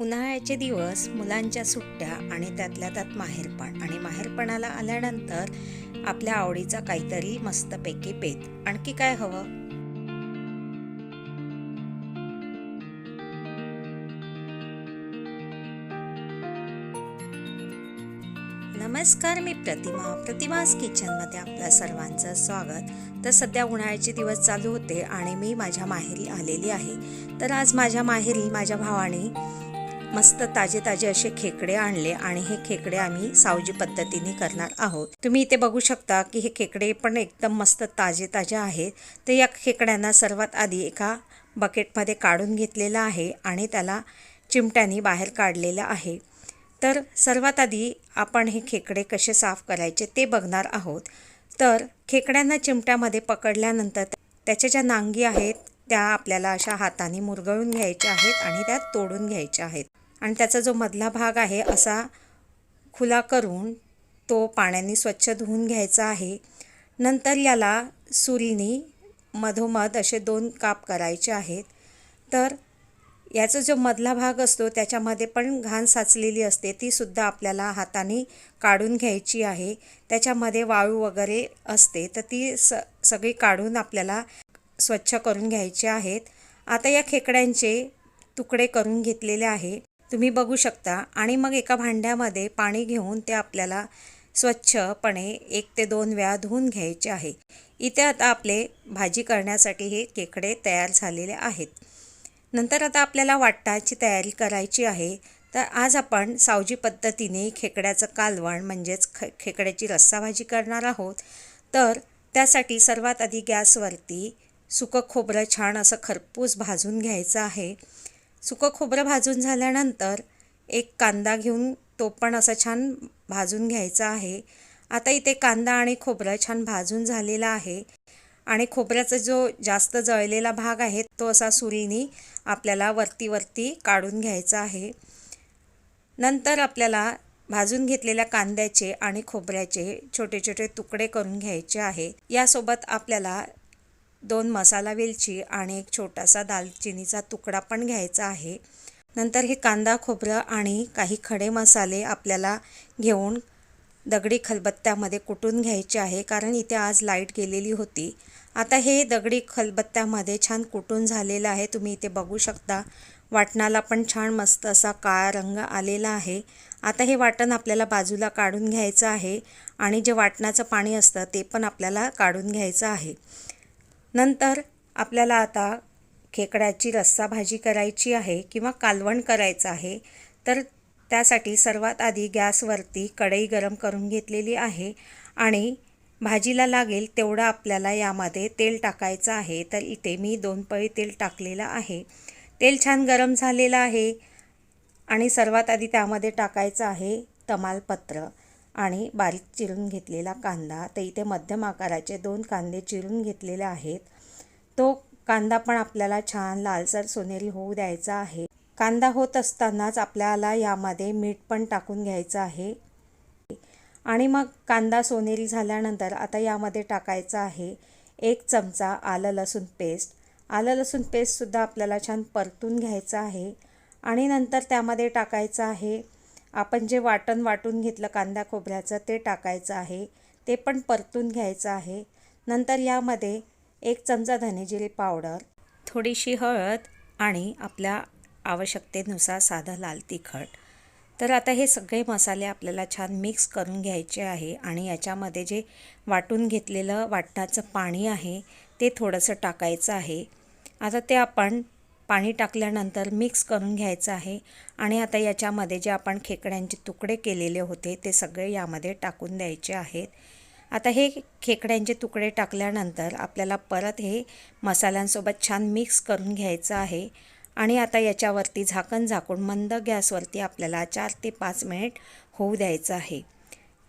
उन्हाळ्याचे दिवस मुलांच्या सुट्ट्या आणि त्यातल्या त्यात माहेरपण. आणि माहेरपणाला आल्यानंतर आपल्या आवडीचा काहीतरी मस्तपैकी पेत. आणखी काय हवं? नमस्कार मी प्रतिमा. प्रतिमाज किचनमध्ये आपल्या सर्वांचं स्वागत. तर सध्या उन्हाळ्याचे दिवस चालू होते आणि मी माझ्या माहेरी आलेली आहे. तर आज माझ्या माहेरी माझ्या भावाने मस्त ताजे ताजे असे खेकडे आणले आणि हे खेकडे आम्ही सावजी पद्धतीने करणार आहोत. तुम्ही इथे बघू शकता की हे खेकडे पण एकदम मस्त ताजे ताजे आहेत. तर या खेकड्यांना सर्वात आधी एका बकेटमध्ये काढून घेतलेलं आहे आणि त्याला चिमट्याने बाहेर काढलेलं आहे. तर सर्वात आधी आपण हे खेकडे कसे साफ करायचे ते बघणार आहोत. तर खेकड्यांना चिमट्यामध्ये पकडल्यानंतर त्याच्या ज्या नांगी आहेत त्या आपल्याला अशा हाताने मुरगळून घ्यायच्या आहेत आणि त्या तोडून घ्यायच्या आहेत. आणि त्याचा जो मधला भाग आहे असा खुला करून तो पाण्याने स्वच्छ धुवून घ्यायचा आहे. नंतर याला सुरीने मधोमध असे दोन काप करायचे आहेत. तर याचा जो मधला भाग असतो त्याच्यामध्ये पण घाण साचलेली असते ती सुद्धा आपल्याला हाताने काढून घ्यायची आहे. त्याच्यामध्ये वाळू वगैरे असते तर ती स सगळी काढून आपल्याला स्वच्छ करून घ्यायचे आहेत. आता या खेकड्यांचे तुकडे करून घेतलेले आहे. तुम्ही बघू शकता. आणि मग एका भांड्यामध्ये पाणी घेऊन ते आपल्याला स्वच्छपणे एक ते दोन वेळा धुवून घ्यायचे आहे. इथे आता आपले भाजी करण्यासाठी हे खेकडे तयार झालेले आहेत. नंतर आता आपल्याला वाटणाची तयारी करायची आहे. तर आज आपण सावजी पद्धतीने खेकड्याचं कालवण म्हणजेच ख खेकड्याची रस्साभाजी करणार आहोत. तर त्यासाठी सर्वात आधी गॅसवरती सुकं खोबरं छान असं खरपूस भाजून घ्यायचं आहे. सुकं खोबरं भाजून झाल्यानंतर एक कांदा घेऊन तो पण असं छान भाजून घ्यायचा आहे. आता इथे कांदा आणि खोबरं छान भाजून झालेला आहे. आणि खोबऱ्याचा जो जास्त जळलेला भाग आहे तो असा सुरीने आपल्याला वरती वरती काढून घ्यायचा आहे. नंतर आपल्याला भाजून घेतलेल्या कांद्याचे आणि खोबऱ्याचे छोटे छोटे तुकडे करून घ्यायचे आहे. यासोबत आपल्याला दोन मसाला वेलची आणि एक छोटासा दालचिनीचा तुकडा पण घ्यायचा आहे. नंतर हे कांदा खोबरं आणि काही खडे मसाले आपल्याला घेऊन दगडी खलबत्त्यामध्ये कुटून घ्यायचे आहे कारण इथे आज लाइट गेलेली होती. आता हे दगडी खलबत्त्यामध्ये छान कुटून झालेलं आहे. तुम्ही इथे बघू शकता वाटणाला पण छान मस्त असा काळा रंग आलेला आहे. आता हे वाटण आपल्याला बाजूला काढून घ्यायचं आहे आणि जे वाटणाचं पाणी असतं ते पण आपल्याला काढून घ्यायचं आहे. नंतर आपल्याला आता खेकड्याची रस्सा भाजी करायची आहे किंवा कालवण करायचं आहे तर त्यासाठी सर्वात आधी गॅसवरती कढई गरम करून घेतलेली आहे आणि भाजीला लागेल तेवढं आपल्याला यामध्ये तेल टाकायचं आहे. तर इथे मी दोन पळी तेल टाकलेलं आहे. तेल छान गरम झालेलं आहे आणि सर्वात आधी त्यामध्ये टाकायचं आहे तमालपत्र. आणि बारीक चिरून घेतलेला कांदा तर इथे मध्यम आकाराचे दोन कांदे चिरून घेतलेले आहेत. तो कांदा पण आपल्याला छान लालसर सोनेरी होऊ द्यायचा आहे. कांदा होत असतानाच आपल्याला यामध्ये मीठ पण टाकून घ्यायचं आहे. आणि मग कांदा सोनेरी झाल्यानंतर आता यामध्ये टाकायचं आहे एक चमचा आलं लसूण पेस्ट. आलं लसूण पेस्टसुद्धा आपल्याला छान परतून घ्यायचं आहे. आणि नंतर त्यामध्ये टाकायचं आहे आपण जे वाटण वाटून घेतलं कांदा खोबऱ्याचं ते टाकायचं आहे. ते पण परतून घ्यायचं आहे. नंतर यामध्ये एक चमचा धनेजिरे पावडर थोडीशी हळद आणि आपल्या आवश्यकतेनुसार साधं लाल तिखट. तर आता हे सगळे मसाले आपल्याला छान मिक्स करून घ्यायचे आहे आणि याच्यामध्ये जे वाटून घेतलेलं वाटणाचं पाणी आहे ते थोडंसं टाकायचं आहे. आता ते आपण पाणी टाकल्यानंतर मिक्स करून घ्यायचं आहे. आणि आता याच्यामध्ये जे आपण खेकड्यांचे तुकडे केलेले होते ते सगळे यामध्ये टाकून द्यायचे आहेत. आता हे खेकड्यांचे तुकडे टाकल्यानंतर आपल्याला परत हे मसाल्यांसोबत छान मिक्स करून घ्यायचं आहे. आणि आता याच्यावरती झाकण झाकून मंद गॅसवरती आपल्याला चार ते पाच मिनिट होऊ द्यायचं आहे.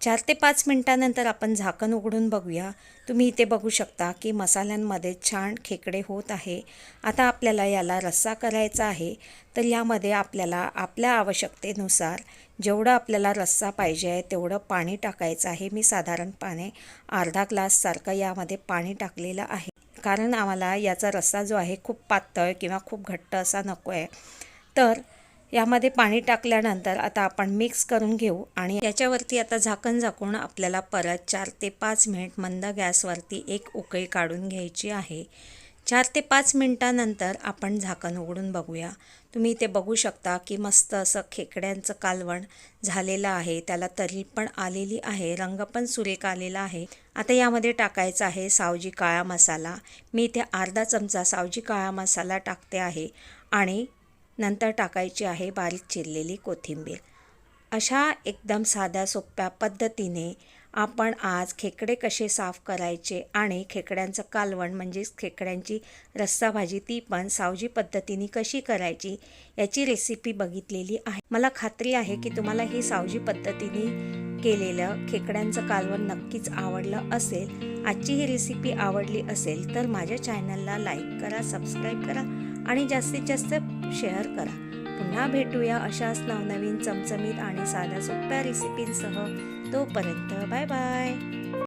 चार ते पाच मिनटानंतर आपण झाकण उघडून बघूया. तुम्ही इथे बघू शकता की मसाल्यांमध्ये छान खेकडे होत आहे. आता आपल्याला याला रस्सा करायचा आहे. तर यामध्ये आपल्याला आपल्या आवश्यकतेनुसार जेवढं आपल्याला रस्सा पाहिजे आहे तेवढं पाणी टाकायचं आहे. मी साधारणपणे अर्धा ग्लाससारखं यामध्ये पाणी टाकलेलं आहे. कारण आम्हाला याचा रस्सा जो आहे खूप पातळ किंवा खूप घट्ट असा नको आहे तर यामध्ये पाणी टाकल्यानंतर आता आपण मिक्स करून घेऊ आणि याच्यावरती आता झाकण झाकून आपल्याला परत चार ते पाच मिनिट मंद गॅसवरती एक उकळी काढून घ्यायची आहे. चार ते पाच मिनटानंतर आपण झाकण उघडून बघूया. तुम्ही इथे बघू शकता की मस्त असं खेकड्यांचं कालवण झालेलं आहे. त्याला तरी पण आलेली आहे. रंग पण सुरेख आलेला आहे. आता यामध्ये टाकायचा आहे सावजी काळा मसाला. मी इथे अर्धा चमचा सावजी काळा मसाला टाकते आहे. आणि नंतर टाकायची आहे बारीक चिरलेली कोथिंबीर. अशा एकदम साध्या सोप्या पद्धतीने आपण आज खेकडे कसे साफ करायचे आणि खेकड्यांचं कालवण म्हणजेच खेकड्यांची रस्सा भाजी ती पण सावजी पद्धतीने कशी करायची याची रेसिपी बघितलेली आहे. मला खात्री आहे की तुम्हाला ही सावजी पद्धतीने केलेलं खेकड्यांचं कालवण नक्कीच आवडलं असेल. आजची ही रेसिपी आवडली असेल तर माझ्या चॅनलला लाईक करा सबस्क्राईब करा आणि जास्तीत जास्त शेअर करा. पुन्हा भेटूया अशाच नवनवीन चमचमीत आणि साध्या सोप्या रेसिपींसह तोपर्यंत बाय बाय.